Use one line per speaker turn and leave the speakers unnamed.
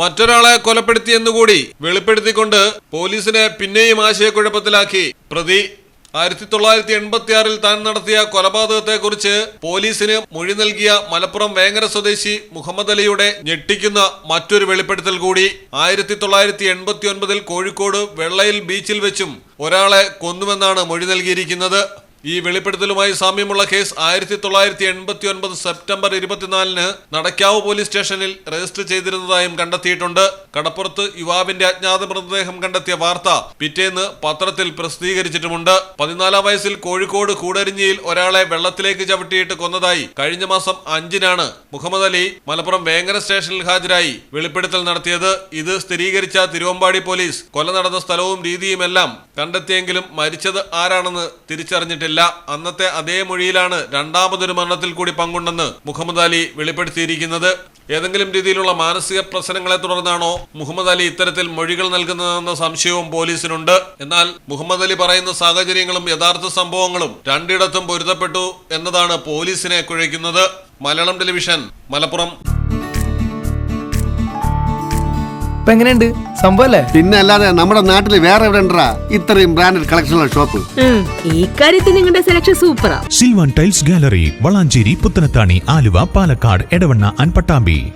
മറ്റൊരാളെ കൊലപ്പെടുത്തിയെന്നുകൂടി വെളിപ്പെടുത്തിക്കൊണ്ട് പോലീസിനെ പിന്നെയും ആശയക്കുഴപ്പത്തിലാക്കി. പ്രതി ആയിരത്തി തൊള്ളായിരത്തി എൺപത്തി ആറിൽ താൻ നടത്തിയ കൊലപാതകത്തെക്കുറിച്ച് പോലീസിന് മൊഴി നൽകിയ മലപ്പുറം വേങ്ങര സ്വദേശി മുഹമ്മദ് അലിയുടെ ഞെട്ടിക്കുന്ന മറ്റൊരു വെളിപ്പെടുത്തൽ കൂടി. ആയിരത്തി തൊള്ളായിരത്തി എൺപത്തി ഒൻപതിൽ കോഴിക്കോട് വെള്ളയിൽ ബീച്ചിൽ വെച്ചും ഒരാളെ കൊന്നുവെന്നാണ് മൊഴി നൽകിയിരിക്കുന്നത്. ഈ വെളിപ്പെടുത്തലുമായി സാമ്യമുള്ള കേസ് ആയിരത്തി തൊള്ളായിരത്തി എൺപത്തി ഒൻപത് സെപ്റ്റംബർ ഇരുപത്തിനാലിന് നടക്കാവ് പോലീസ് സ്റ്റേഷനിൽ രജിസ്റ്റർ ചെയ്തിരുന്നതായും കണ്ടെത്തിയിട്ടുണ്ട്. കടപ്പുറത്ത് യുവാവിന്റെ അജ്ഞാത മൃതദേഹം കണ്ടെത്തിയ വാർത്ത പിറ്റേന്ന് പത്രത്തിൽ പ്രസിദ്ധീകരിച്ചിട്ടുമുണ്ട്. പതിനാലാം വയസ്സിൽ കോഴിക്കോട് കൂടരിഞ്ഞിയിൽ ഒരാളെ വെള്ളത്തിലേക്ക് ചവിട്ടിയിട്ട് കൊന്നതായി കഴിഞ്ഞ മാസം അഞ്ചിനാണ് മുഹമ്മദ് അലി മലപ്പുറം വേങ്ങര സ്റ്റേഷനിൽ ഹാജരായി വെളിപ്പെടുത്തൽ നടത്തിയത്. ഇത് സ്ഥിരീകരിച്ച തിരുവമ്പാടി പോലീസ് കൊല നടന്ന സ്ഥലവും രീതിയുമെല്ലാം കണ്ടെത്തിയെങ്കിലും മരിച്ചത് ആരാണെന്ന് തിരിച്ചറിഞ്ഞിട്ടില്ല. അന്നത്തെ അതേ മൊഴിയിലാണ് രണ്ടാമതൊരു മരണത്തിൽ കൂടി പങ്കുണ്ടെന്ന് മുഹമ്മദ് അലി വെളിപ്പെടുത്തിയിരിക്കുന്നത്. ഏതെങ്കിലും രീതിയിലുള്ള മാനസിക പ്രശ്നങ്ങളെ തുടർന്നാണോ മുഹമ്മദ് അലി ഇത്തരത്തിൽ മൊഴികൾ നൽകുന്നതെന്ന സംശയവും പോലീസിനുണ്ട്. എന്നാൽ മുഹമ്മദ് അലി പറയുന്ന സാഹചര്യങ്ങളും യഥാർത്ഥ സംഭവങ്ങളും രണ്ടിടത്തും പൊരുത്തപ്പെട്ടു എന്നതാണ് പോലീസിനെ കുഴയ്ക്കുന്നത്. മലയാളം ടെലിവിഷൻ മലപ്പുറം.
ഇപ്പൊ എങ്ങനെയുണ്ട്? സംഭവല്ലേ?
പിന്നെ അല്ലാതെ നമ്മുടെ നാട്ടിൽ വേറെ എവിടെ ഉണ്ടാ ഇത്രയും ബ്രാൻഡഡ് കളക്ഷനുള്ള ഷോപ്പ്
ഈ കാര്യത്തിൽ നിങ്ങളുടെ സെലക്ഷൻ സൂപ്പറാ.
Silvan tiles gallery Valanchery Puthanathani Aluva Palakkad Edavanna അൻപട്ടാമ്പി. Pattambi